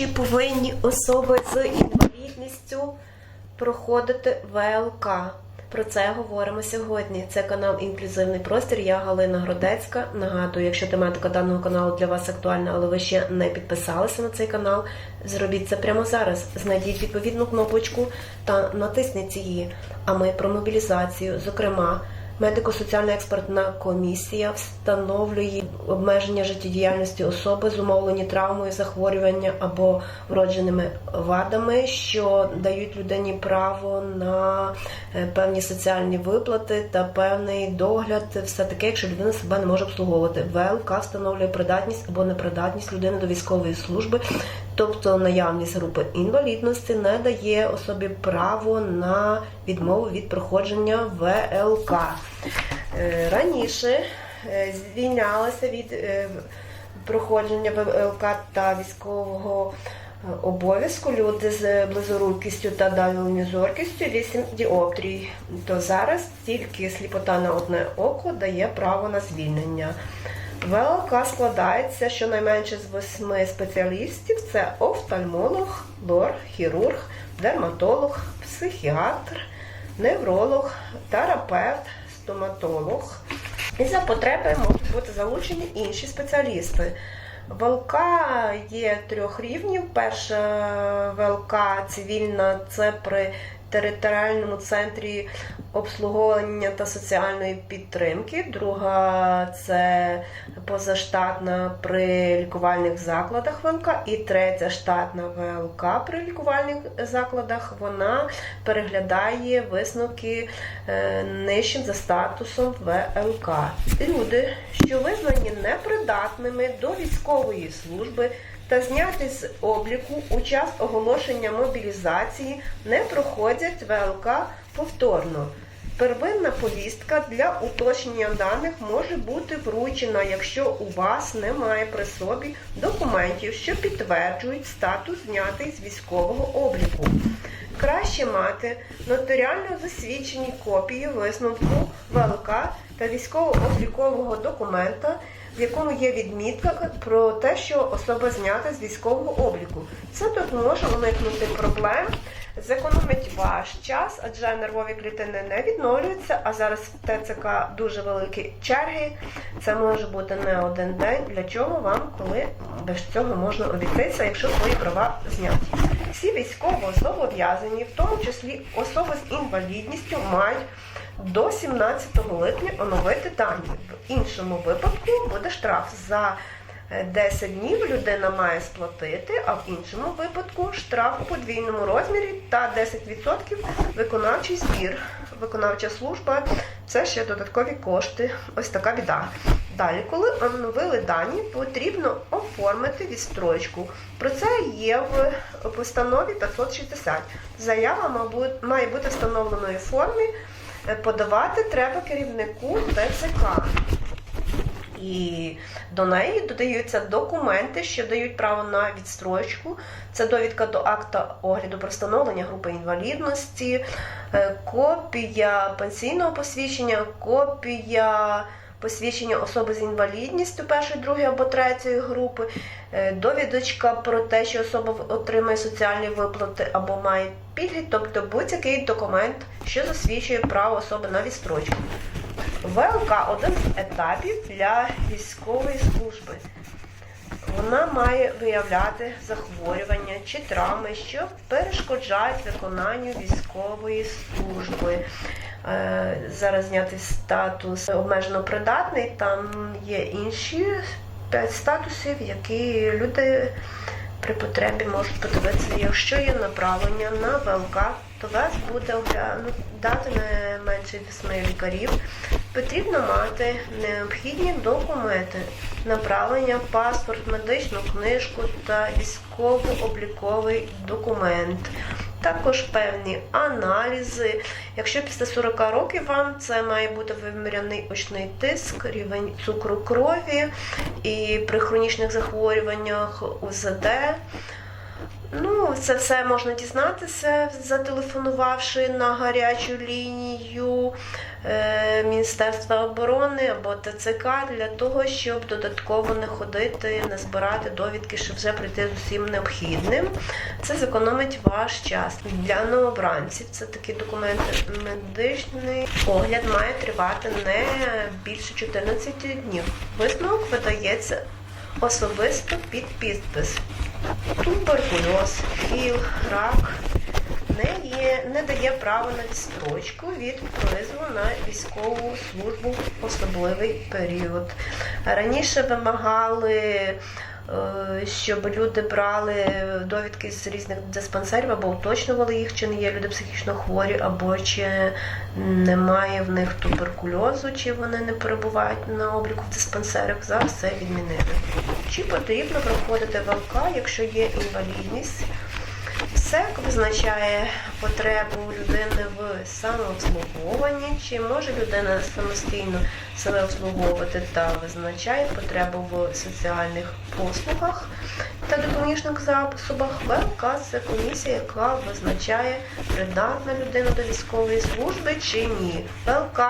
Чи повинні особи з інвалідністю проходити ВЛК? Про це говоримо сьогодні. Це канал Інклюзивний простір. Я Галина Гродецька. Нагадую, якщо тематика даного каналу для вас актуальна, але ви ще не підписалися на цей канал, зробіть це прямо зараз. Знайдіть відповідну кнопочку та натисніть її. А ми про мобілізацію, зокрема. Медико-соціальна експертна комісія встановлює обмеження життєдіяльності особи, зумовлені травмою, захворювання або вродженими вадами, що дають людині право на е, певні соціальні виплати та певний догляд, все таке, якщо людина себе не може обслуговувати. ВЛК встановлює придатність або непридатність людини до військової служби, тобто наявність групи інвалідності не дає особі право на відмову від проходження ВЛК. Е, Раніше звільнялися від е, проходження ВЛК та військового е, обов'язку люди з близорукістю та дальньозоркістю 8 діоптрій. То зараз тільки сліпота на одне око дає право на звільнення. ВЛК складається щонайменше з восьми спеціалістів: це офтальмолог, лор, хірург, дерматолог, психіатр, невролог, терапевт, стоматолог. І за потреби можуть бути залучені інші спеціалісти. ВЛК є трьох рівнів. Перша ВЛК цивільна це при територіальному центрі обслуговування та соціальної підтримки. Друга це позаштатна при лікувальних закладах ВЛК. І третя штатна ВЛК при лікувальних закладах. Вона переглядає висновки е, нижчим за статусом ВЛК. Люди, що визнані непридатними до військової служби та зняти з обліку у час оголошення мобілізації, не проходять ВЛК повторно. Первинна повістка для уточнення даних може бути вручена, якщо у вас немає при собі документів, що підтверджують статус знятий з військового обліку. Краще мати нотаріально засвідчені копії висновку ВЛК та військово-облікового документа, в якому є відмітка про те, що особа знята з військового обліку. Це допоможе уникнути проблем, зекономить ваш час, адже нервові клітини не відновлюються, а зараз в ТЦК дуже великі черги. Це може бути не один день. Для чого вам, коли без цього можна обійтися, якщо свої права зняті? Всі військово-зобов'язані, в тому числі особи з інвалідністю, мають до 17 липня оновити дані. В іншому випадку буде штраф за 10 днів людина має сплатити, а в іншому випадку штраф у подвійному розмірі та 10% виконавчий збір. Виконавча служба це ще додаткові кошти. Ось така біда. Далі, коли оновили дані, потрібно оформити відстрочку. Про це є в постанові 560. Заява має бути встановленої формі. Подавати треба керівнику ТЦК. І до неї додаються документи, що дають право на відстрочку. Це довідка до акта огляду про встановлення групи інвалідності, е, копія пенсійного посвідчення, копія посвідчення особи з інвалідністю першої, другої або третьої групи, е, довідочка про те, що особа отримує соціальні виплати або має пільги, тобто будь-який документ, що засвідчує право особи на відстрочку. ВЛК один з етапів для військової служби. Вона має виявляти захворювання чи травми, що перешкоджають виконанню військової служби. Е, Зараз знятий статус обмежено придатний, там є інші п'ять статусів, які люди при потребі можуть подивитися. Якщо є направлення на ВЛК, то вас буде оглядати не менше 8 лікарів. Потрібно мати необхідні документи, направлення, паспорт, медичну книжку та військово-обліковий документ. Також певні аналізи. Якщо після 40 років вам це має бути виміряний очний тиск, рівень цукру крові і при хронічних захворюваннях УЗД. Ну, це все можна дізнатися, зателефонувавши на гарячу лінію е, Міністерства оборони або ТЦК для того, щоб додатково не ходити, не збирати довідки, щоб вже прийти з усім необхідним. Це зекономить ваш час. Для новобранців це такі документи. Медичний огляд має тривати не більше 14 днів. Висновок видається особисто під підпис. Туберкульоз, ХІЛ, рак не, є, не дає права на відстрочку від призову на військову службу в особливий період. Раніше вимагали, щоб люди брали довідки з різних диспансерів або уточнювали їх, чи не є люди психічно хворі, або чи немає в них туберкульозу, чи вони не перебувають на обліку в диспансерах. Зараз це відмінили. Чи потрібно проходити ВЛК, якщо є інвалідність? СЕК визначає потребу людини в самообслуговуванні, чи може людина самостійно себе обслуговувати та визначає потребу в соціальних послугах та допоміжних засобах. ВЛК це комісія, яка визначає, придатна людина до військової служби чи ні. ВЛК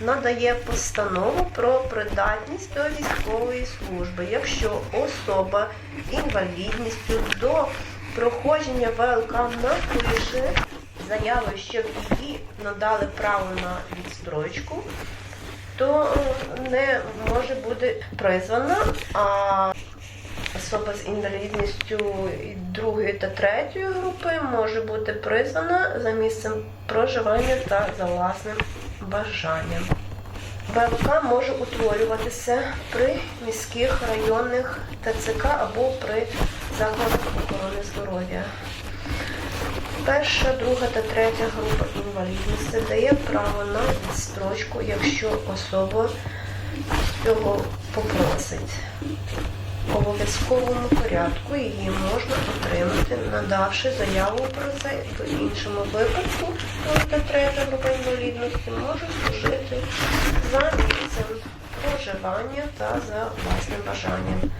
надає постанову про придатність до військової служби, якщо особа інвалідністю до проходження ВЛК напише заяву, щоб її надали право на відстрочку, то е, не може бути призвана, а особа з інвалідністю другої та третьої групи може бути призвана за місцем проживання та за власним бажанням. ВЛК може утворюватися при міських районних ТЦК або при закладах охорони здоров'я. Перша, друга та третя група інвалідності дає право на відстрочку, якщо особа цього попросить. В обов'язковому порядку її можна отримати, надавши заяву про це в іншому випадку, та третя група інвалідності може служити за місцем проживання та за власним бажанням.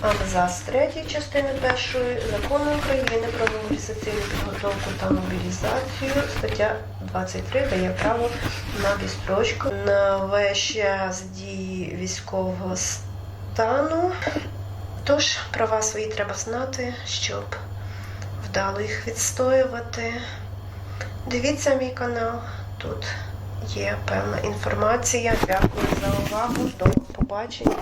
Абзац третій частини першої закону України про мобілізаційну підготовку та мобілізацію стаття 23 дає право на відстрочку на весь час дії військового стану. Тож права свої треба знати, щоб вдало їх відстоювати. Дивіться мій канал, тут є певна інформація. Дякую за увагу. До побачення.